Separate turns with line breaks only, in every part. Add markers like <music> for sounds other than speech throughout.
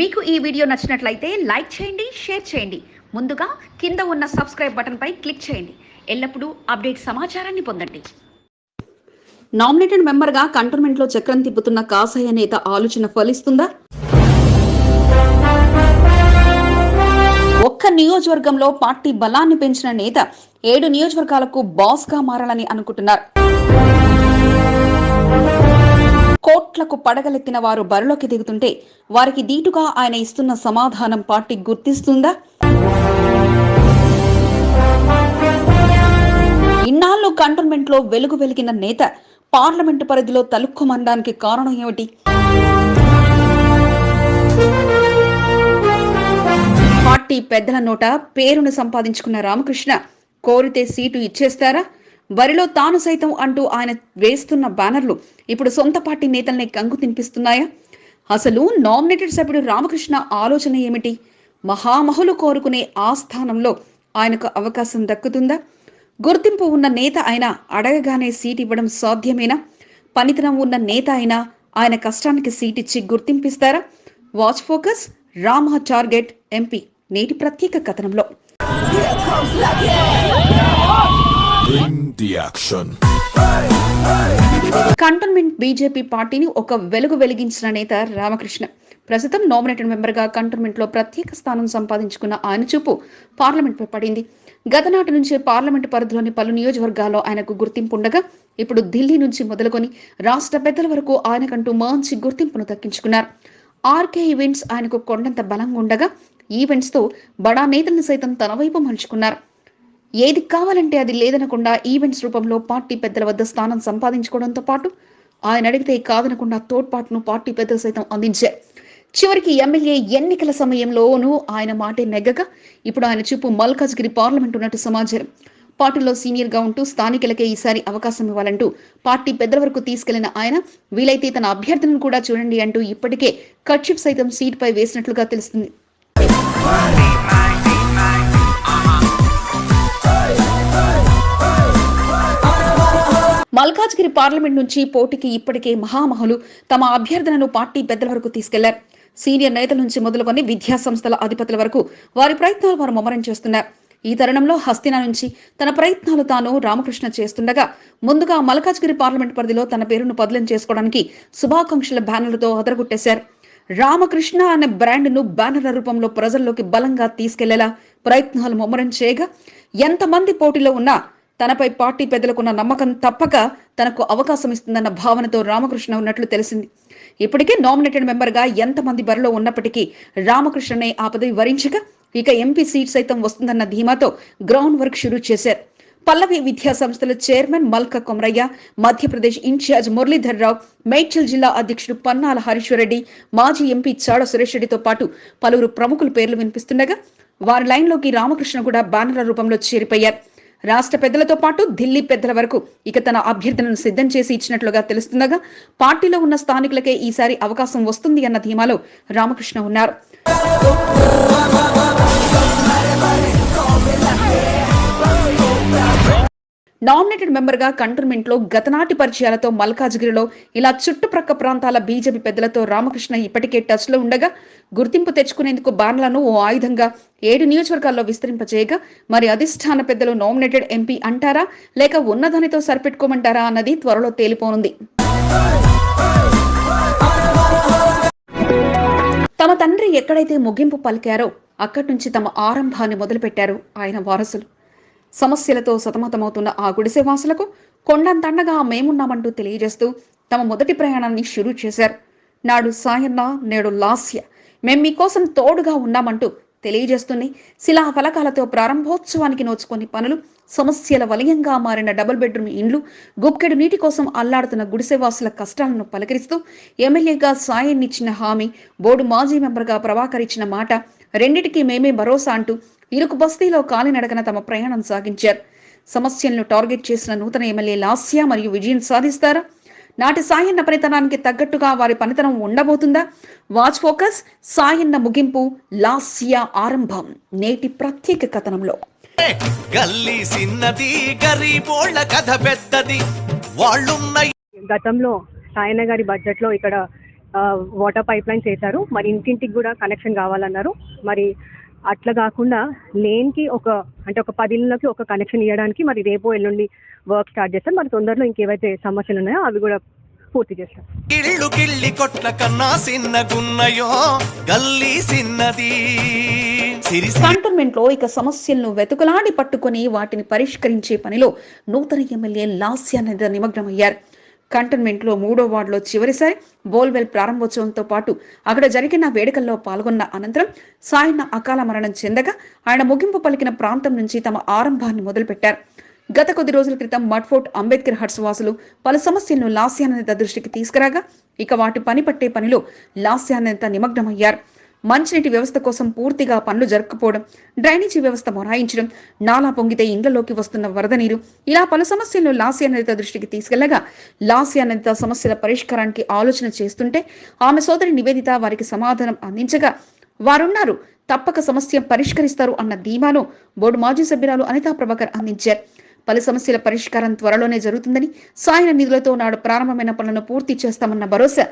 మీకు ఈ వీడియో నచ్చినట్లయితే లైక్ చేయండి షేర్ చేయండి. ముందుగా కింద ఉన్న సబ్స్క్రైబ్ బటన్పై క్లిక్ చేయండి. ఎల్లప్పుడూ అప్డేట్ సమాచారాన్ని పొందండి. నామినేటెడ్ మెంబర్గా కంటోన్మెంట్లో చక్రం తిప్పుతున్న కాసయ్య నేత ఆలోచన ఫలిస్తుందా? ఒక్క నియోజకవర్గంలో పార్టీ బలాన్ని పెంచిన నేత ఏడు నియోజకవర్గాలకు బాస్గా మారాలని అనుకుంటున్నారు. కోట్లకు పడగలెత్తిన వారు బరిలోకి దిగుతుంటే వారికి దీటుగా ఆయన ఇస్తున్న సమాధానం పార్టీ గుర్తిస్తుందా? ఇన్నాళ్ళు కంటోన్మెంట్లో వెలుగు వెలిగిన నేత పార్లమెంటు పరిధిలో తలుక్కుమనడానికి కారణం ఏమిటి? పార్టీ పెద్దల నోట పేరును సంపాదించుకున్న రామకృష్ణ కోరితే సీటు ఇచ్చేస్తారా? బరిలో తాను సైతం అంటూ ఆయన వేస్తున్న బ్యానర్లు ఇప్పుడు సొంత పార్టీ నేతల్ని కంగు తినిపిస్తున్నాయా? అసలు నామినేటెడ్ సభ్యుడు రామకృష్ణ ఆలోచన ఏమిటి? మహామహులు కోరుకునే ఆ స్థానంలో ఆయనకు అవకాశం దక్కుతుందా? గుర్తింపు ఉన్న నేత అయినా అడగగానే సీట్ ఇవ్వడం సాధ్యమేనా? పనితనం ఉన్న నేత అయినా ఆయన కష్టానికి సీట్ ఇచ్చి గుర్తింపిస్తారా? Watch focus Rama target MP నేటి ప్రత్యేక కథనంలో. కంటోన్మెంట్ బీజేపీ పార్టీని ఒక వెలుగు వెలిగించిన నేత రామకృష్ణ. ప్రస్తుతం నామినేటెడ్ మెంబర్గా కంటోన్మెంట్లో ప్రత్యేక స్థానం సంపాదించుకున్న ఆయన చూపు పార్లమెంట్ పై పడింది గతనాటి నుంచే పార్లమెంట్ పరిధిలోని పలు నియోజకవర్గాల్లో ఆయనకు గుర్తింపు ఉండగా ఇప్పుడు ఢిల్లీ నుంచి మొదలుకొని రాష్ట్ర పెద్దల వరకు ఆయనకంటూ మంచి గుర్తింపును దక్కించుకున్నారు. ఆర్కే ఈవెంట్స్ ఆయనకు కొండంత బలంగా ఉండగా ఈవెంట్స్తో బడా నేతలను సైతం తన వైపు మలుచుకున్నారు. ఏది కావాలంటే అది లేదనకుండా ఈవెంట్స్ రూపంలో పార్టీ పెద్దల వద్ద స్థానం సంపాదించుకోవడంతో పాటు ఆయన అడిగితే కాదనకుండా తోడ్పాటును పార్టీ పెద్దలు సైతం అందించారు. చివరికి ఎమ్మెల్యే ఎన్నికల సమయంలోనూ ఆయన మాటే నెగ్గగా ఇప్పుడు ఆయన చూపు మల్కాజ్గిరి పార్లమెంట్ ఉన్నట్టు సమాచారం. పార్టీలో సీనియర్గా ఉంటూ స్థానికులకే ఈసారి అవకాశం ఇవ్వాలంటూ పార్టీ పెద్దల వరకు తీసుకెళ్ళిన ఆయన వీలైతే తన అభ్యర్థులను కూడా చూడండి అంటూ ఇప్పటికే కట్షిప్ సైతం సీట్ పై వేసినట్లుగా తెలుస్తుంది. మల్కాజ్గిరి పార్లమెంట్ నుంచి పోటీకి ఇప్పటికే మహామహులు తమ అభ్యర్థనను పార్టీ పెద్దల వరకు తీసుకెళ్ళారు. సీనియర్ నేతల నుంచి మొదలుకొని విద్యా సంస్థల అధిపతుల వరకు వారి ప్రయత్నాలు వారు ముమ్మరం చేస్తున్నారు. ఈ తరుణంలో హస్తిన నుంచి తన ప్రయత్నాలు తాను రామకృష్ణ చేస్తుండగా ముందుగా మల్కాజ్గిరి పార్లమెంట్ పరిధిలో తన పేరును పదిలం చేసుకోవడానికి శుభాకాంక్షల బ్యానర్లతో అదరగొట్టేశారు. రామకృష్ణ అనే బ్రాండ్ను బ్యానర్ల రూపంలో ప్రజల్లోకి బలంగా తీసుకెళ్ళేలా ప్రయత్నాలు ముమ్మరం చేయగా ఎంతమంది పోటీలో ఉన్నా తనపై పార్టీ పెద్దలకున్న నమ్మకం తప్పక తనకు అవకాశం ఇస్తుందన్న భావనతో రామకృష్ణ ఉన్నట్లు తెలిసింది. ఇప్పటికే నామినేటెడ్ మెంబర్గా ఎంతమంది బరిలో ఉన్నప్పటికీ రామకృష్ణనే ఆ పదవి వరించగా ఇక ఎంపీ సీట్ సైతం వస్తుందన్న ధీమాతో గ్రౌండ్ వర్క్ షురూ చేశారు. పల్లవి విద్యా సంస్థల చైర్మన్ మల్క కొమరయ్య మధ్యప్రదేశ్ ఇన్ఛార్జ్ మురళీధర్ రావు మేడ్చల్ జిల్లా అధ్యక్షుడు పన్నాల హరీశ్వరరెడ్డి మాజీ ఎంపీ చాడ సురేష్ రెడ్డితో పాటు పలువురు ప్రముఖుల పేర్లు వినిపిస్తుండగా వారి లైన్లోకి రామకృష్ణ కూడా బ్యానర్ల రూపంలో చేరిపోయారు. రాష్ట్ర పెద్దలతో పాటు ఢిల్లీ పెద్దల వరకు ఇక తన అభ్యర్థనను సిద్ధం చేసి ఇచ్చినట్లుగా తెలుస్తుండగా పార్టీలో ఉన్న స్థానికులకే ఈసారి అవకాశం వస్తుంది అన్న ధీమాలో రామకృష్ణ ఉన్నారు. నామినేటెడ్ మెంబర్గా కంటోన్మెంట్లో గతనాటి పరిచయాలతో మల్కాజ్గిరిలో ఇలా చుట్టుప్రక్క ప్రాంతాల బీజేపీ పెద్దలతో రామకృష్ణ ఇప్పటికే టచ్లో ఉండగా గుర్తింపు తెచ్చుకునేందుకు బాణలను ఓ ఆయుధంగా ఏడు నియోజకవర్గాల్లో విస్తరింపజేయగా మరి అధిష్టాన పెద్దలు నామినేటెడ్ ఎంపీ అంటారా? లేక ఉన్నదానితో సరిపెట్టుకోమంటారా అన్నది త్వరలో తేలిపోనుంది. తమ తండ్రి ఎక్కడైతే ముగింపు పలికారో అక్కడి నుంచి తమ ఆరంభాన్ని మొదలుపెట్టారు ఆయన వారసులు. సమస్యలతో సతమతమవుతున్న ఆ గుడిసెవాసులకు కొండంతండగా మేమున్నామంటూ తెలియజేస్తూ తమ మొదటి ప్రయాణాన్ని షురూ చేశారు. నాడు సాయన్న నేడు లాస్య. మేం మీకోసం తోడుగా ఉన్నామంటూ తెలియజేస్తుంది శిలా ఫలకాలతో ప్రారంభోత్సవానికి నోచుకొని పనులు సమస్యల వలయంగా మారిన డబుల్ బెడ్రూమ్ ఇండ్లు గుప్పెడు నీటి కోసం అల్లాడుతున్న గుడిసెవాసుల కష్టాలను పలకరిస్తూ ఎమ్మెల్యేగా సాయన్నిచ్చిన హామీ బోర్డు మాజీ మెంబర్గా ప్రభాకర్ ఇచ్చిన మాట రెండిటికి మేమే భరోసా అంటూ ఇరుకు బస్తీలో కాలినడకన తమ ప్రయాణం సాగించారు. సమస్యలను టార్గెట్ చేసిన నూతన ఎమ్మెల్యే లాస్య మరియు విజయం సాధిస్తారా. నాటి సాయన్న పనితనానికి తగ్గట్టుగా వారి పనితనం ఉండబోతుందా? వాచ్ ఫోకస్ సాయన్న ముగింపు లాస్య ఆరంభం. నేటి ప్రత్యేక కథనంలో.
గల్లీ సిన్నది గరీబోళ్ళ కథ పెద్దది. వాళ్ళున్న
గతంలో సాయన్న గారి బడ్జెట్లో ఇక్కడ వాటర్ పైప్ లైన్స్ వేశారు మరి ఇంటింటికి కూడా కనెక్షన్ కావాలన్నారు. మరి అట్లా కాకుండా లేన్కి ఒక అంటే ఒక పది ఇళ్ళకి ఒక కనెక్షన్ ఇవ్వడానికి మరి రేపు ఎల్లుండి వర్క్ స్టార్ట్ చేస్తారు. మరి తొందరలో ఇంకేవైతే సమస్యలు ఉన్నాయో అవి కూడా పూర్తి చేస్తాం
కిళ్ళు కిళ్ళి కొట్ల కన్నా సిన్నగున్నయో గల్లీ సిన్నది. సిరిసి
కంటోన్మెంట్లో ఇక సమస్యలను వెతుకులాడి పట్టుకొని వాటిని పరిష్కరించే పనిలో నూతన ఎమ్మెల్యే లాస్యానంద నిమగ్నమయ్యారు. కంటోన్మెంట్లో మూడో వార్డులో చివరిసారి బోల్వెల్ ప్రారంభోత్సవంతో పాటు అక్కడ జరిగిన వేడుకల్లో పాల్గొన్న అనంతరం సాయన్న అకాల మరణం చెందగా ఆయన ముగింపు పలికిన ప్రాంతం నుంచి తమ ఆరంభాన్ని మొదలుపెట్టారు. గత కొద్ది రోజుల క్రితం మడ్ఫోర్ట్ అంబేద్కర్ హట్స్ వాసులు పలు సమస్యలను లాస్యానంద దృష్టికి తీసుకురాగా ఇక వాటి పని పట్టే పనిలో లాస్యానంద నిమగ్నమయ్యారు. మంచినీటి వ్యవస్థ కోసం పూర్తిగా పనులు జరగకపోవడం డ్రైనేజీ వ్యవస్థ మొరాయించడం నాలా పొంగితే ఇండ్లలోకి వస్తున్న వరద నీరు ఇలా పలు సమస్యలను లాస్యానంద దృష్టికి తీసుకెళ్ళగా లాస్యానంద సమస్యల పరిష్కారానికి ఆలోచన చేస్తుంటే ఆమె సోదరి నివేదిత వారికి సమాధానం అందించగా వారున్నారు తప్పక సమస్య పరిష్కరిస్తారు అన్న ధీమాను బోర్డు మాజీ సభ్యురాలు అనితా ప్రభాకర్ అందించారు. పలు సమస్యల పరిష్కారం త్వరలోనే జరుగుతుందని సాయన నిధులతో నాడు ప్రారంభమైన పనులను పూర్తి చేస్తామన్న భరోసా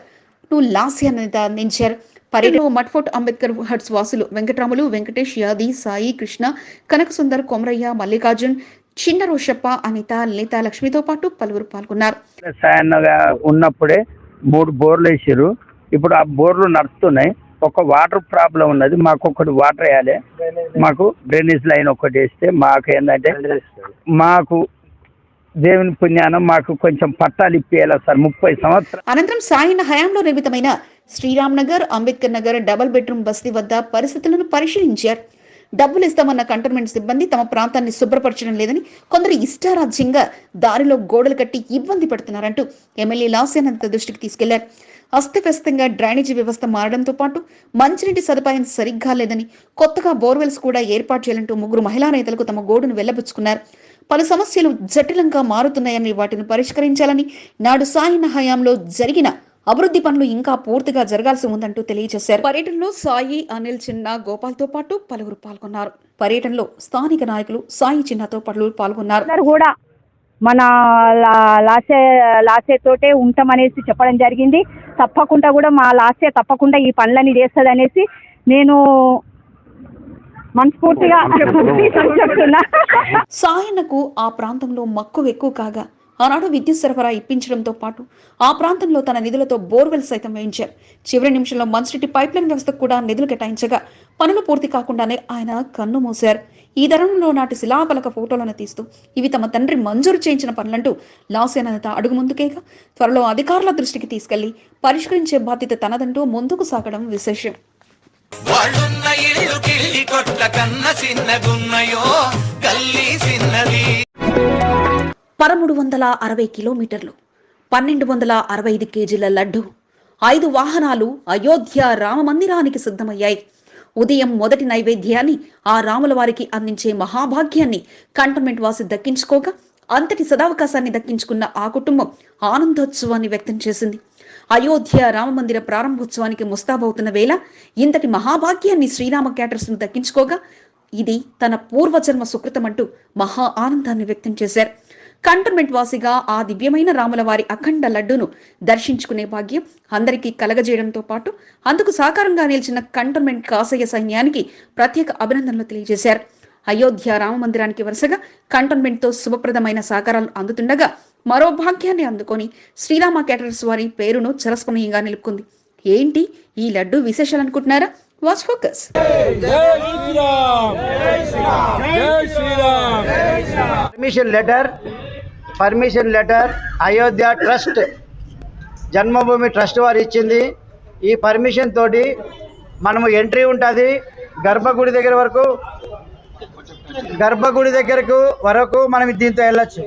ను లాస్యానంద అందించారు పర్యటనలో మట్ఫోర్ట్ అంబేద్కర్ హట్స్ వాసులు వెంకటరాములు వెంకటేష్ యాది సాయి కృష్ణ కనకసుందర్ కొమరయ్య మల్లికార్జున్ చిన్న రోషప్ప అనిత లలిత లక్ష్మితో పాటు పలువురు పాల్గొన్నారు.
సాయన్నగా ఉన్నప్పుడే మూడు బోర్లు వేసారు ఇప్పుడు ఆ బోర్లు నడుస్తున్నాయి. ఒక వాటర్ ప్రాబ్లం ఉన్నది. మాకు ఒకటి వాటర్ వేయాలి. మాకు డ్రైనేజ్ లైన్ ఒకటి వేస్తే మాకు ఏంటంటే మాకు దేవుని పుణ్యానం మాకు కొంచెం పట్టాలు ఇప్పియాలి సార్ ముప్పై సంవత్సరాలు.
అనంతరం సాయన్న హయాంలో నిర్మితమైన శ్రీరామ్ నగర్ అంబేద్కర్ నగర్ డబుల్ బెడ్రూమ్ బస్తీ వద్ద పరిస్థితులను పరిశీలించారు. డబ్బులు ఇస్తామన్న కంటోన్మెంట్ సిబ్బంది తమ ప్రాంతాన్ని శుభ్రపరచడం లేదని కొందరు ఇష్టారాజ్యంగా దారిలో గోడలు కట్టి ఇబ్బంది పెడుతున్నారంటూ ఎమ్మెల్యే లాస్యానంత దృష్టికి తీసుకెళ్ళారు. అస్తవ్యస్తంగా డ్రైనేజీ వ్యవస్థ మారడంతో పాటు మంచినీటి సదుపాయం సరిగ్గా లేదని కొత్తగా బోర్వెల్స్ కూడా ఏర్పాటు చేయాలంటూ ముగ్గురు మహిళా నేతలకు తమ గోడును వెళ్ళబుచ్చుకున్నారు పలు సమస్యలు జటిలంగా మారుతున్నాయని వాటిని పరిష్కరించాలని నాడు సాయన హయాంలో జరిగిన అభివృద్ధి పనులు ఇంకా పూర్తిగా జరగాల్సి ఉందంటూ తెలియజేశారు. పర్యటనలో సాయి అనిల్ చిన్న గోపాల్తో పాటు పలువురు పాల్గొన్నారు. పర్యటనలో స్థానిక నాయకులు సాయి చిన్నతో పలువురు పాల్గొన్నారు.
అందరు కూడా మన లా- లాసే లాసే తోటే ఉంటామనేసి చెప్పడం జరిగింది. తప్పకుండా కూడా మా లాసే తప్పకుండా ఈ పనులని చేస్తుంది అనేసి నేను మనస్ఫూర్తిగా <laughs> చెప్తున్నా.
సాయన్నకు ఆ ప్రాంతంలో మక్కువ ఎక్కువ కాగా ఆనాడు విద్యుత్ సరఫరా ఇప్పించడంతో పాటు ఆ ప్రాంతంలో తన నిధులతో బోర్వెల్ సైతం వేయించారు. చివరి నిమిషంలో మంచినీటి పైప్ లైన్ వ్యవస్థకు కూడా నిధులు కేటాయించగా పనులు పూర్తి కాకుండానే ఆయన కన్ను మూశారు. ఈ తరుణంలో నాటి శిలాఫలక ఫోటోలను తీస్తూ ఇవి తమ తండ్రి మంజూరు చేయించిన పనులంటూ లాస్యానంద అడుగు ముందుకేగా త్వరలో అధికారుల దృష్టికి తీసుకెళ్ళి పరిష్కరించే బాధ్యత తనదంటూ ముందుకు సాగడం విశేషం.
వాళ్ళున్న ఇల్లు కిళ్ళి కొట్ల కన్న చిన్నగున్నయో గల్లీ చిన్నది
పదమూడు వందల అరవై కిలోమీటర్లు పన్నెండు వందల అరవై ఐదు కేజీల లడ్డు ఐదు వాహనాలు అయోధ్య రామ మందిరానికి సిద్ధమయ్యాయి. ఉదయం మొదటి నైవేద్యాన్ని ఆ రాముల వారికి అందించే మహాభాగ్యాన్ని కంటోన్మెంట్ వాసి దక్కించుకోగా అంతటి సదావకాశాన్ని దక్కించుకున్న ఆ కుటుంబం ఆనందోత్సవాన్ని వ్యక్తం చేసింది. అయోధ్య రామమందిర ప్రారంభోత్సవానికి ముస్తాబవుతున్న వేళ ఇంతటి మహాభాగ్యాన్ని శ్రీరామ క్యాటర్స్ను దక్కించుకోగా ఇది తన పూర్వజన్మ సుకృతమంటూ మహా ఆనందాన్ని వ్యక్తం చేశారు. కంటోన్మెంట్ వాసిగా ఆ దివ్యమైన రాముల వారి అఖండ లడ్డును దర్శించుకునే భాగ్యం అందరికీ కలగజేయడంతో పాటు అందుకు సాకారంగా నిలిచిన కంటోన్మెంట్ కాసయ్య సైన్యానికి ప్రత్యేక అభినందనలు తెలియజేశారు. అయోధ్య రామ మందిరానికి వరుసగా కంటోన్మెంట్తో శుభప్రదమైన సహకారాలు అందుతుండగా మరో భాగ్యాన్ని అందుకొని శ్రీరామ క్యాటరర్స్ వారి పేరును చిరస్మరణీయంగా నిలుపుకుంది. ఏంటి? ఈ లడ్డు విశేషాలు అనుకుంటున్నారా watch focus
permission letter permission letter Ayodhya trust Janmabhoomi trust వారు ఇచ్చింది. ఈ పర్మిషన్ తోటి మనము ఎంట్రీ ఉంటుంది. గర్భగుడి దగ్గర వరకు గర్భగుడి దగ్గరకు వరకు మనం దీంతో వెళ్ళొచ్చు.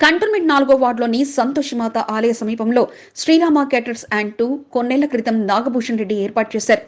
కంటోన్మెంట్ నాలుగో వార్డులోని సంతోషిమాత ఆలయ సమీపంలో శ్రీరామ కేటర్స్ అండ్ టూ కొన్నేళ్ళ క్రితం నాగభూషణ్ రెడ్డి ఏర్పాటు చేశారు.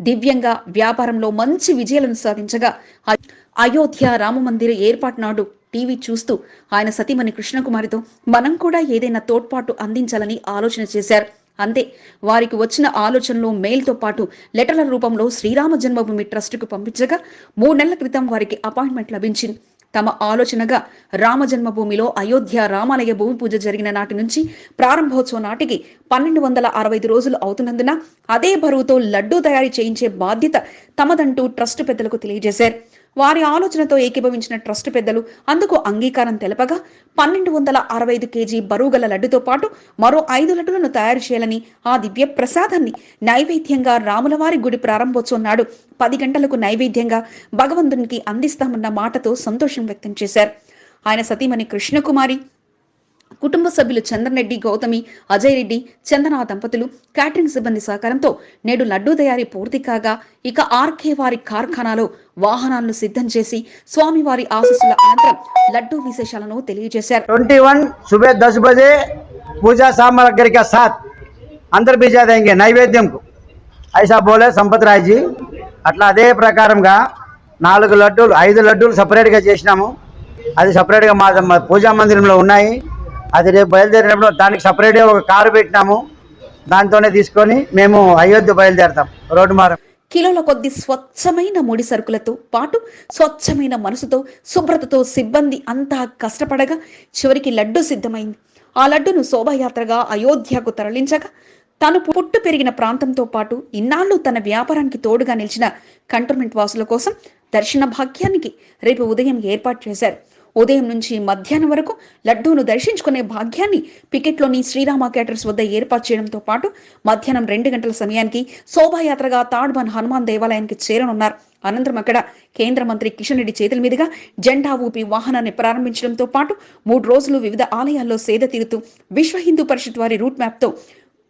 దివ్యంగా వ్యాపారంలో మంచి విజయాలను సాధించగా అయోధ్య అయోధ్య రామమందిర ఏర్పాటు నాడు టీవీ చూస్తూ ఆయన సతీమణి కృష్ణకుమారితో మనం కూడా ఏదైనా తోడ్పాటు అందించాలని ఆలోచన చేశారు. అంతే వారికి వచ్చిన ఆలోచనలు మెయిల్తో పాటు లెటర్ల రూపంలో శ్రీరామ జన్మభూమి ట్రస్టుకు పంపించగా మూడు నెలల క్రితం వారికి అపాయింట్మెంట్ లభించింది. తమ ఆలోచనగా రామ జన్మభూమిలో అయోధ్య రామాలయ భూమి పూజ జరిగిన నాటి నుంచి ప్రారంభోత్సవం నాటికి పన్నెండు వందల అరవై ఐదు రోజులు అవుతున్నందున అదే బరువుతో లడ్డూ తయారీ చేయించే బాధ్యత తమదంటూ ట్రస్ట్ పెద్దలకు తెలియజేశారు. వారి ఆలోచనతో ఏకీభవించిన ట్రస్ట్ పెద్దలు అందుకు అంగీకారం తెలపగా పన్నెండు వందల అరవై ఐదు కేజీ బరువుగల లడ్డుతో పాటు మరో ఐదు లడ్డులను తయారు చేయాలని ఆ దివ్య ప్రసాదాన్ని నైవేద్యంగా రాములవారి గుడి ప్రారంభోత్సవం నాడు పది గంటలకు నైవేద్యంగా భగవంతునికి అందిస్తామన్న మాటతో సంతోషం వ్యక్తం చేశారు. ఆయన సతీమణి కృష్ణకుమారి కుటుంబ సభ్యులు చంద్రరెడ్డి గౌతమి అజయ్ రెడ్డి చందన దంపతులు క్యాటరింగ్ సిబ్బంది సహకారంతో నేడు లడ్డూ తయారీ పూర్తి కాగా ఇక ఆర్కే వారి కార్ఖానాలో వాహనాలను సిద్ధం చేసి స్వామివారి ఆశస్సుల అనంతరం లడ్డూ విశేషాలను తెలియజేశారు.
ట్వంటీ వన్ సుబే దశ బజే పూజా సామాగ్రిక సాత్. అందరి బీజా నైవేద్యంకు. ఐసా బోలే సంపత్ రాయ్జీ. అట్లా అదే ప్రకారంగా నాలుగు లడ్డూలు ఐదు లడ్డూలు సపరేట్గా చేసినాము. అది సపరేట్గా మా పూజా మందిరంలో ఉన్నాయి. అది రేపు బయలుదేరినప్పుడు దానికి సపరేట్గా ఒక కారు పెట్టినాము. దాంతోనే తీసుకొని మేము అయోధ్య బయలుదేరతాం. రోడ్డు మార్గం
కిలోల కొద్ది స్వచ్ఛమైన ముడి సరుకులతో పాటు స్వచ్ఛమైన మనసుతో శుభ్రతతో సిబ్బంది అంతా కష్టపడగా చివరికి లడ్డు సిద్ధమైంది. ఆ లడ్డును శోభాయాత్రగా అయోధ్యకు తరలించగా తను పుట్టు పెరిగిన ప్రాంతంతో పాటు ఇన్నాళ్ళు తన వ్యాపారానికి తోడుగా నిలిచిన కంటోన్మెంట్ వాసుల కోసం దర్శన భాగ్యానికి రేపు ఉదయం ఏర్పాటు చేశారు. ఉదయం నుంచి మధ్యాహ్నం వరకు లడ్డూను దర్శించుకునే భాగ్యాన్ని పికెట్లోని శ్రీరామ క్యాటర్స్ వద్ద ఏర్పాటు చేయడంతో పాటు మధ్యాహ్నం రెండు గంటల సమయానికి శోభాయాత్రగా తాడ్బన్ హనుమాన్ దేవాలయానికి చేరనున్నారు. అనంతరం అక్కడ కేంద్ర మంత్రి కిషన్ రెడ్డి చేతుల మీదుగా జెండా ఊపి వాహనాన్ని ప్రారంభించడంతో పాటు మూడు రోజులు వివిధ ఆలయాల్లో సేద తీరుతూ విశ్వ హిందూ పరిషత్ వారి రూట్ మ్యాప్తో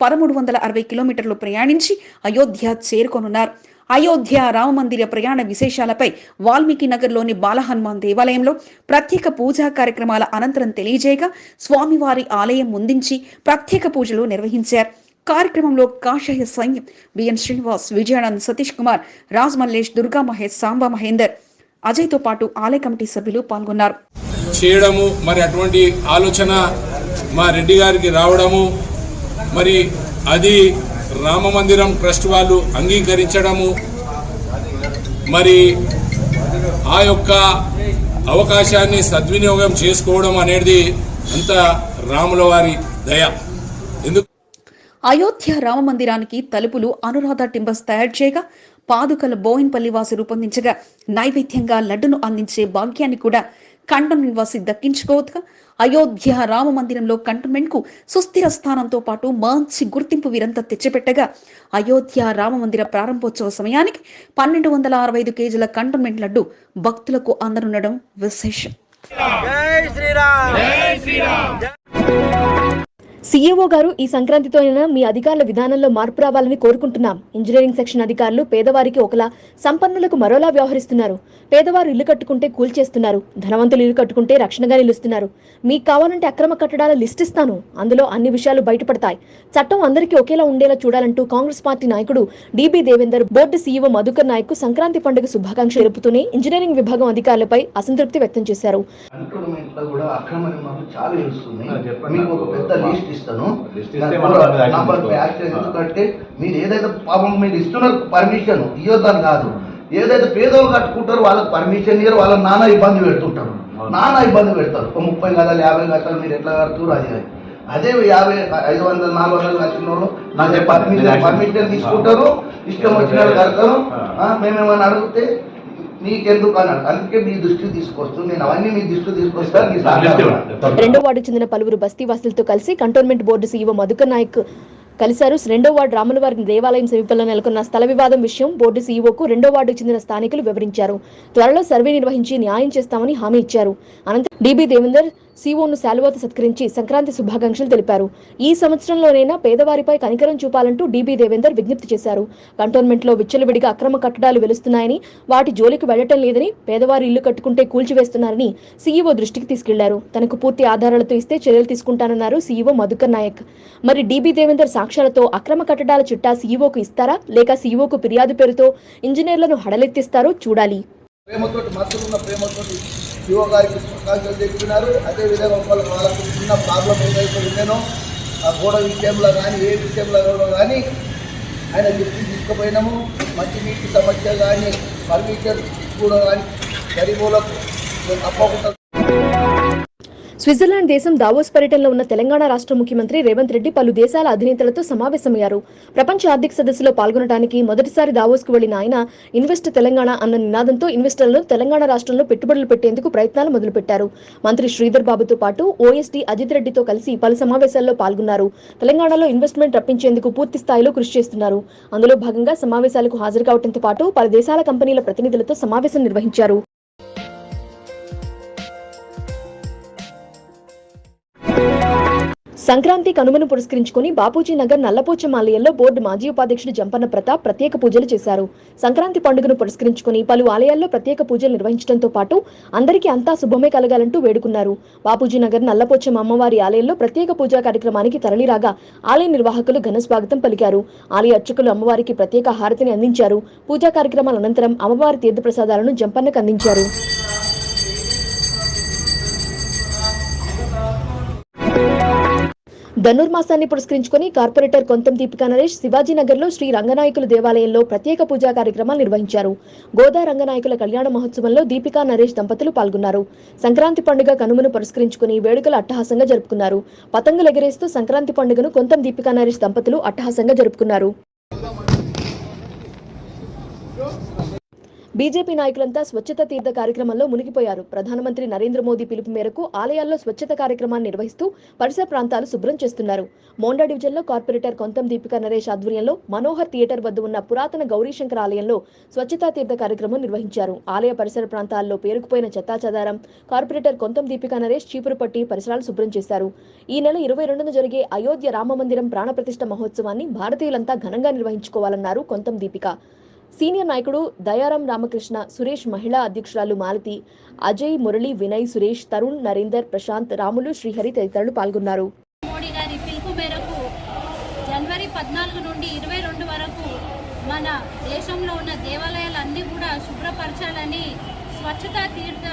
పదమూడు వందల అరవై కిలోమీటర్లు ప్రయాణించి అయోధ్య చేరుకోనున్నారు. అయోధ్య రామమందిర ప్రయాణ విశేషాలపై వాల్మీకి నగర్లోని బాలహనుమాన్ దేవాలయంలో ప్రత్యేక పూజా కార్యక్రమాల అనంతరం తెలియజేయగా స్వామివారి ఆలయం ముందించి ప్రత్యేక పూజలు నిర్వహించారు. కార్యక్రమంలో కాషాయ సైన్యం బిఎన్ శ్రీనివాస్ విజయానంద్ సతీష్ కుమార్ రాజ్ మల్లేష్ దుర్గా మహేష్ సాంబా మహేందర్ అజయ్తో పాటు ఆలయ కమిటీ సభ్యులు పాల్గొన్నారు.
చేయడము మరి అటువంటి ఆలోచన మా రెడ్డి గారికి రావడము మరి అది రామ మందిరం ట్రస్ట్ వాళ్ళు అంగీకరించడము మరి ఆ యొక్క అవకాశాన్ని సద్వినియోగం చేసుకోవడం అనేది అంత రాముల వారి దయ. ఎందుకు
అయోధ్య రామ మందిరానికి తలుపులు అనురాధ టింబర్స్ తయారు చేయగా పాదుకల బోయిన్పల్లి వాసు రూపొందించగా నైవేద్యంగా లడ్డును అందించే భాగ్యాన్ని కూడా కంటోన్మెంట్ వాసి దక్కించుకోవద్దుగా అయోధ్య రామ మందిరంలో కంటోన్మెంట్కు సుస్థిర స్థానంతో పాటు మంచి గుర్తింపు వీరంతా తెచ్చిపెట్టగా అయోధ్య రామ మందిర ప్రారంభోత్సవ సమయానికి పన్నెండు వందల అరవై ఐదు కేజీల కంటోన్మెంట్ లడ్డు భక్తులకు అందనుండడం విశేషం.
సీఈఓ గారు ఈ సంక్రాంతితో అయినా మీ అధికారుల విధానంలో మార్పు రావాలని కోరుకుంటున్నాం. ఇంజనీరింగ్ సెక్షన్ అధికారులు పేదవారికి ఒకలా సంపన్నులకు మరోలా వ్యవహరిస్తున్నారు. పేదవారు ఇల్లు కట్టుకుంటే కూల్చేస్తున్నారు ధనవంతులు ఇల్లు కట్టుకుంటే రక్షణగా నిలుస్తున్నారు. మీకు కావాలంటే అక్రమ కట్టడాల లిస్ట్ ఇస్తాను. అందులో అన్ని విషయాలు బయటపడతాయి. చట్టం అందరికీ ఒకేలా ఉండేలా చూడాలంటూ కాంగ్రెస్ పార్టీ నాయకుడు DB Devender board CEO Madhukar Nayak Sankranti పండుగ శుభాకాంక్షలు తెలుపుతూనే ఇంజనీరింగ్ విభాగం అధికారులపై అసంతృప్తి వ్యక్తం చేశారు.
చాలా ఇస్తాను. ఎందుకంటే మీరు ఏదైతే పాపం మీరు ఇస్తున్నారు పర్మిషన్ ఇవ్వద్దని కాదు. ఏదైతే పేదోళ్ళు కట్టుకుంటారో వాళ్ళకి పర్మిషన్ ఇయ్యరు వాళ్ళ నాన్న ఇబ్బంది పెడుతుంటారు. నాన్న ఇబ్బంది పెడతారు. ఒక ముప్పై గదాలు యాభై గదాలు మీరు ఎట్లా కడుతున్నారు అది అది. యాభై ఐదు వందలు నాలుగు వందలు కట్టిన వాళ్ళు నాకు పర్మిషన్ పర్మిషన్. తీసుకుంటారు. ఇష్టం వచ్చిన వాళ్ళు కడతారు మేమేమని అడిగితే నీకెందుకు అన్నాడు అందుకే మీ దృష్టికి తీసుకొస్తూ నేను అవన్నీ మీ దృష్టికి తీసుకొస్తాను మీ
లిస్ట్
సహకారం
ఇవ్వండి.
రెండో వార్డుకు చెందిన పలువురు బస్తీవాసులతో కలిసి cantonment board CEO Madhukar Nayak కలిశారు. రెండో వార్డు రాములవారి దేవాలయం సమీపంలో నెలకొన్న స్థల వివాదం విషయం బోర్డు సీఈఓకు రెండో వార్డుకు చెందిన స్థానికులు వివరించారు. త్వరలో సర్వే నిర్వహించి న్యాయం చేస్తామని హామీ ఇచ్చారు. అనంతరం డీబీ దేవేందర్ సీఓను శాలువాతో సత్కరించి సంక్రాంతి శుభాకాంక్షలు తెలిపారు. ఈ సంవత్సరంలోనైనా పేదవారిపై కనికరం చూపాలంటూ డీబీ దేవేందర్ విజ్ఞప్తి చేశారు. కంటోన్మెంట్లో విచ్చలవిడిగా అక్రమ కట్టడాలు వెలుస్తున్నాయని వాటి జోలికి వెళ్ళటం లేదని పేదవారి ఇల్లు కట్టుకుంటే కూల్చివేస్తున్నారని సీఈఓ దృష్టికి తీసుకెళ్ళారు. తనకు పూర్తి ఆధారాలతో ఇస్తే చర్యలు తీసుకుంటానన్నారు సీఈఓ మధుకర్ నాయక్. మరి డీబీ దేవేందర్ సాక్ష్యాలతో అక్రమ కట్టడాల చిట్టా సీఈఓకు ఇస్తారా? లేక సీఈఓకు ఫిర్యాదు పేరుతో ఇంజనీర్లను హడలెత్తిస్తారో చూడాలి.
ప్రేమతోటి మాత్రం ఉన్న ప్రేమతోటి శివ గారికి శుభాకాంక్షలు చెప్పినారు. అదేవిధంగా వాళ్ళ వాళ్ళకు చిన్న ప్రాబ్లం ఏదైతే ఉండేనో ఆ గోడ విషయంలో కానీ ఏ విషయంలో కానీ ఆయన దృష్టి తీసుకుపోయినాము. మంచినీటి సమస్య కానీ పర్మిషన్ కూడా కానీ గరీబులకు తప్పకుండా
స్విట్జర్లాండ్ దేశం దావోస్ పర్యటనలో ఉన్న తెలంగాణ రాష్ట్ర ముఖ్యమంత్రి రేవంత్ రెడ్డి పలు దేశాల అధినేతలతో సమావేశమయ్యారు. ప్రపంచ ఆర్థిక సదస్సులో పాల్గొనడానికి మొదటిసారి దావోస్కు వెళ్ళిన ఆయన ఇన్వెస్ట్ తెలంగాణ అన్న నినాదంతో ఇన్వెస్టర్లను తెలంగాణ రాష్ట్రంలో పెట్టుబడులు పెట్టేందుకు ప్రయత్నాలు మొదలుపెట్టారు. మంత్రి శ్రీధర్ బాబుతో పాటు ఓఎస్డీ అజిత్ రెడ్డితో కలిసి పలు సమావేశాల్లో పాల్గొన్నారు. తెలంగాణలో ఇన్వెస్ట్మెంట్ రప్పించేందుకు పూర్తి స్థాయిలో కృషి చేస్తున్నారు. అందులో భాగంగా సమావేశాలకు హాజరు కావడంతో పాటు పలు దేశాల కంపెనీల ప్రతినిధులతో సమావేశం నిర్వహించారు. సంక్రాంతి కనుమను పురస్కరించుకుని బాపూజీ నగర్ నల్లపోచం ఆలయంలో బోర్డు మాజీ ఉపాధ్యక్షుడు జంపన్న ప్రతాప్ ప్రత్యేక పూజలు చేశారు. సంక్రాంతి పండుగను పురస్కరించుకుని పలు ఆలయాల్లో ప్రత్యేక పూజలు నిర్వహించడంతో పాటు అందరికీ అంతా శుభమే కలగాలంటూ వేడుకున్నారు. బాపూజీ నగర్ నల్లపోచం అమ్మవారి ఆలయంలో ప్రత్యేక పూజా కార్యక్రమానికి తరలిరాగా ఆలయ నిర్వాహకులు ఘన స్వాగతం పలికారు. ఆలయ అర్చకులు అమ్మవారికి ప్రత్యేక హారతిని అందించారు. పూజా కార్యక్రమాల అనంతరం అమ్మవారి తీర్థప్రసాదాలను జంపన్నకు అందించారు. ధనుర్మాసాన్ని పురస్కరించుకుని కార్పొరేటర్ కొంతం దీపికా నరేష్ శివాజీనగర్లో శ్రీ రంగనాయకుల దేవాలయంలో ప్రత్యేక పూజా కార్యక్రమాలు నిర్వహించారు. గోదా రంగనాయకుల కళ్యాణ మహోత్సవంలో దీపికా నరేష్ దంపతులు పాల్గొన్నారు. సంక్రాంతి పండుగ కనుమను పురస్కరించుకుని వేడుకలు అట్టహాసంగా జరుపుకున్నారు. పతంగులు ఎగరేస్తూ సంక్రాంతి పండుగను కొంతం దీపికా నరేష్ దంపతులు అట్టహాసంగా జరుపుకున్నారు. బీజేపీ నాయకులంతా స్వచ్ఛత తీర్థ కార్యక్రమంలో మునిగిపోయారు. ప్రధానమంత్రి నరేంద్ర మోదీ పిలుపు మేరకు ఆలయాల్లో స్వచ్ఛత కార్యక్రమాన్ని నిర్వహిస్తూ పరిసర ప్రాంతాలు శుభ్రం చేస్తున్నారు. మోండా డివిజన్లో కార్పొరేటర్ కొంతం దీపికా నరేష్ ఆధ్వర్యంలో మనోహర్ థియేటర్ వద్ద ఉన్న పురాతన గౌరీశంకర్ ఆలయంలో స్వచ్ఛతా తీర్థ కార్యక్రమం నిర్వహించారు. ఆలయ పరిసర ప్రాంతాల్లో పేరుకుపోయిన చెత్తాచెదారం కార్పొరేటర్ కొంతం దీపికా నరేష్ చీపురు పట్టి పరిసరాలు శుభ్రం చేశారు. ఈ నెల ఇరవై రెండున జరిగే అయోధ్య రామమందిరం ప్రాణప్రతిష్ఠ మహోత్సవాన్ని భారతీయులంతా ఘనంగా నిర్వహించుకోవాలన్నారు కొంతం దీపిక. సీనియర్ నాయకుడు దయారాం రామకృష్ణ సురేష్ మహిళా అధ్యక్షురాలు మాలతి అజయ్ మురళి వినయ్ సురేష్ తరుణ్ నరేందర్ ప్రశాంత్ రాములు శ్రీహరి తదితరులు పాల్గొన్నారు.
మోడీ గారి పిలుపు మేరకు జనవరి పద్నాలుగు నుండి ఇరవై రెండు వరకు మన దేశంలో ఉన్న దేవాలయాలన్నీ కూడా శుభ్రపరచాలని స్వచ్ఛతా తీర్థ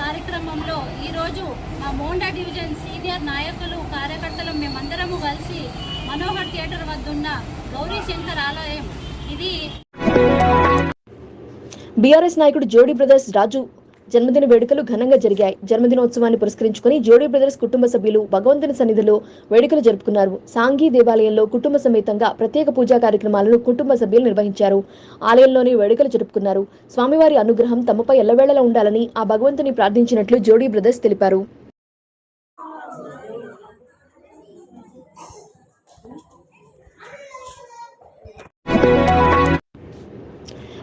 కార్యక్రమంలో ఈరోజు మా మోండా డివిజన్ సీనియర్ నాయకులు కార్యకర్తలు మేమందరము కలిసి మనోహర్ థియేటర్ వద్ద ఉన్న గౌరీ శంకర్ ఆలయం ఇది
బీఆర్ఎస్ నాయకుడు జోడీ బ్రదర్స్ రాజు జన్మదిన వేడుకలు ఘనంగా జరిగాయి. జన్మదినోత్సవాన్ని పురస్కరించుకుని జోడీ బ్రదర్స్ కుటుంబ సభ్యులు భగవంతుని సన్నిధిలో వేడుకలు జరుపుకున్నారు. సాంఘీ దేవాలయంలో కుటుంబ సమేతంగా ప్రత్యేక పూజా కార్యక్రమాలను కుటుంబ సభ్యులు నిర్వహించారు. ఆలయంలోని వేడుకలు జరుపుకున్నారు. స్వామివారి అనుగ్రహం తమపై ఎల్లవేళలా ఉండాలని ఆ భగవంతుని ప్రార్థించినట్లు జోడీ బ్రదర్స్ తెలిపారు.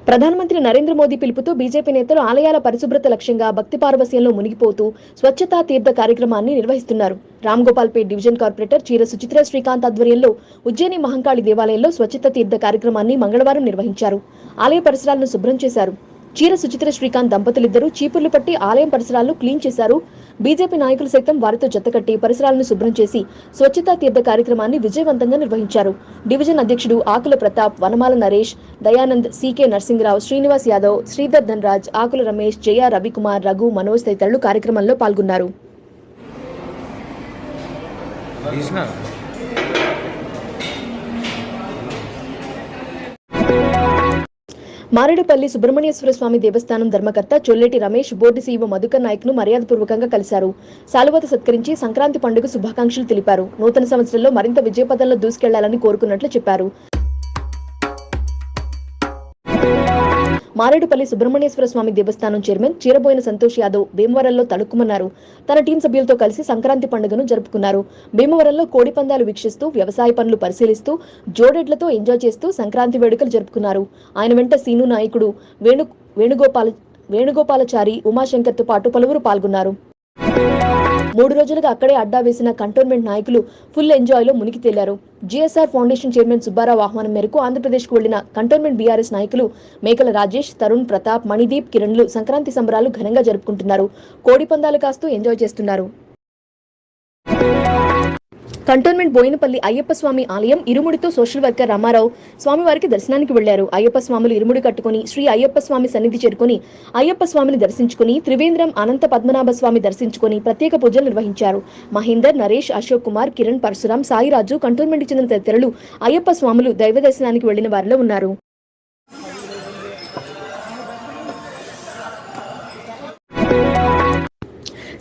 ప్రధానమంత్రి నరేంద్ర మోదీ పిలుపుతో బీజేపీ నేతలు ఆలయాల పరిశుభ్రత లక్ష్యంగా భక్తి పార్వశ్యంలో మునిగిపోతూ స్వచ్ఛతా తీర్థ కార్యక్రమాన్ని నిర్వహిస్తున్నారు. రామ్ గోపాల్పేట్ డివిజన్ కార్పొరేటర్ చీర సుచిత్ర శ్రీకాంత్ ఆధ్వర్యంలో ఉజ్జయిని మహంకాళి దేవాలయంలో స్వచ్ఛత తీర్థ కార్యక్రమాన్ని మంగళవారం నిర్వహించారు. ఆలయ పరిసరాలను శుభ్రం చేశారు. చీర సుచిత్ర శ్రీకాంత్ దంపతులిద్దరూ చీపుర్లు పట్టి ఆలయం పరిసరాలను క్లీన్ చేశారు. బీజేపీ నాయకులు సైతం వారితో జతకట్టి పరిసరాలను శుభ్రం చేసి స్వచ్ఛతా తీర్థ కార్యక్రమాన్ని విజయవంతంగా నిర్వహించారు. డివిజన్ అధ్యక్షుడు ఆకుల ప్రతాప్ వనమాల నరేష్ దయానంద్ సీకే నరసింహరావు శ్రీనివాస్ యాదవ్ శ్రీధర్ ధన్రాజ్ ఆకుల రమేష్ జయ రవికుమార్ రఘు మనోజ్ తదితరులు కార్యక్రమంలో పాల్గొన్నారు. మారేడుపల్లి సుబ్రహ్మణ్యేశ్వర స్వామి దేవస్థానం ధర్మకర్త చొల్లెటి రమేష్ బోర్డు సీఈఓ మధుకర్ నాయక్ను మర్యాదపూర్వకంగా కలిశారు. సాలువత సత్కరించి సంక్రాంతి పండుగ శుభాకాంక్షలు తెలిపారు. నూతన సంవత్సరంలో మరింత విజయపదంలో దూసుకెళ్ళాలని కోరుకున్నట్లు చెప్పారు. మారేడుపల్లి సుబ్రహ్మణ్యేశ్వర స్వామి దేవస్థానం చైర్మన్ చీరబోయిన సంతోష్ యాదవ్ భీమవరంలో తడుక్కుమన్నారు తన టీం సభ్యులతో కలిసి సంక్రాంతి పండుగను జరుపుకున్నారు. భీమవరంలో కోడి పందాలు వీక్షిస్తూ వ్యవసాయ పనులు పరిశీలిస్తూ జోడెడ్లతో ఎంజాయ్ చేస్తూ సంక్రాంతి వేడుకలు జరుపుకున్నారు. ఆయన వెంట సీను నాయకుడు వేణు వేణుగోపాల వేణుగోపాలచారి ఉమాశంకర్తో పాటు పలువురు పాల్గొన్నారు. మూడు రోజులుగా అక్కడే అడ్డా వేసిన కంటోన్మెంట్ నాయకులు ఫుల్ ఎంజాయ్లో మునిగి తేలారు. జీఎస్ఆర్ ఫౌండేషన్ చైర్మన్ సుబ్బారావు ఆహ్వానం మేరకు ఆంధ్రప్రదేశ్కు వెళ్ళిన కంటోన్మెంట్ బీఆర్ఎస్ నాయకులు మేకల రాజేష్ తరుణ్ ప్రతాప్ మణిదీప్ కిరణ్లు సంక్రాంతి సంబరాలు ఘనంగా జరుపుకుంటున్నారు. కోడి పందాలు కాస్తూ ఎంజాయ్ చేస్తున్నారు. కంటోన్మెంట్ బోయినపల్లి అయ్యప్ప స్వామి ఆలయం ఇరుముడితో సోషల్ వర్కర్ రామారావు స్వామివారికి దర్శనానికి వెళ్ళారు అయ్యప్ప స్వాములు ఇరుముడి కట్టుకుని శ్రీ అయ్యప్ప స్వామి సన్నిధి చేరుకుని అయ్యప్ప స్వామిని దర్శించుకుని త్రివేంద్రం అనంత పద్మనాభ స్వామి దర్శించుకుని ప్రత్యేక పూజలు నిర్వహించారు. మహేందర్ నరేష్ అశోక్ కుమార్ కిరణ్ పరశురాం సాయిరాజు కంటోన్మెంట్ చెందిన తదితరులు అయ్యప్ప స్వాములు దైవ దర్శనానికి వెళ్ళిన వారిలో ఉన్నారు.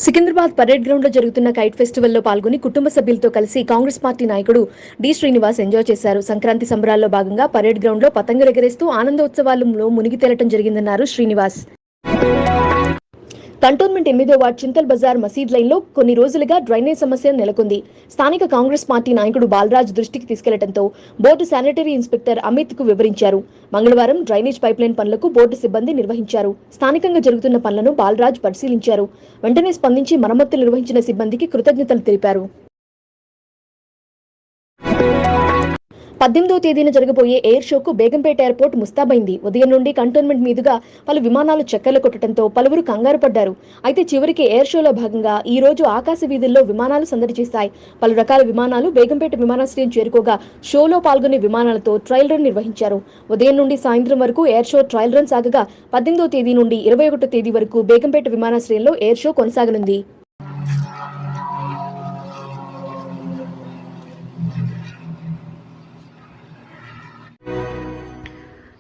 సికింద్రాబాద్ పరేడ్ గ్రౌండ్లో జరుగుతున్న కైట్ ఫెస్టివల్లో పాల్గొని కుటుంబ సభ్యులతో కలిసి కాంగ్రెస్ పార్టీ నాయకుడు డి. శ్రీనివాస్ ఎంజాయ్ చేశారు. సంక్రాంతి సంబరాల్లో భాగంగా పరేడ్ గ్రౌండ్లో పతంగులు ఎగరేస్తూ ఆనందోత్సవాలలో మునిగి తేలటం జరిగిందన్నారు శ్రీనివాస్. కంటోన్మెంట్ ఎనిమిదో వార్డ్ చింతల్ బజార్ మసీద్ లైన్లో కొన్ని రోజులుగా డ్రైనేజ్ సమస్య నెలకొంది. స్థానిక కాంగ్రెస్ పార్టీ నాయకుడు బాలరాజ్ దృష్టికి తీసుకెళ్ళడంతో బోర్డు శానిటరీ ఇన్స్పెక్టర్ అమిత్కు వివరించారు. మంగళవారం డ్రైనేజ్ పైప్లైన్ పనులకు బోర్డు సిబ్బంది నిర్వహించారు. స్థానికంగా జరుగుతున్న పనులను బాలరాజ్ పరిశీలించారు. వెంటనే స్పందించి మరమ్మతులు నిర్వహించిన సిబ్బందికి కృతజ్ఞతలు తెలిపారు. పద్దెనిమిదవ తేదీన జరగబోయే ఎయిర్ షోకు బేగంపేట ఎయిర్పోర్ట్ ముస్తాబైంది. ఉదయం నుండి కంటోన్మెంట్ మీదుగా పలు విమానాలు చక్కర్లు కొట్టడంతో పలువురు కంగారు పడ్డారు. అయితే చివరికి ఎయిర్ షోలో భాగంగా ఈ రోజు ఆకాశ వీధుల్లో విమానాలు సందడి చేశాయి. పలు రకాల విమానాలు బేగంపేట విమానాశ్రయం చేరుకోగా షోలో పాల్గొనే విమానాలతో ట్రయల్ రన్ నిర్వహించారు. ఉదయం నుండి సాయంత్రం వరకు ఎయిర్ షో ట్రయల్ రన్ సాగగా పద్దెనిమిదవ తేదీ నుండి ఇరవై ఒకటో తేదీ వరకు బేగంపేట విమానాశ్రయంలో ఎయిర్ షో కొనసాగనుంది.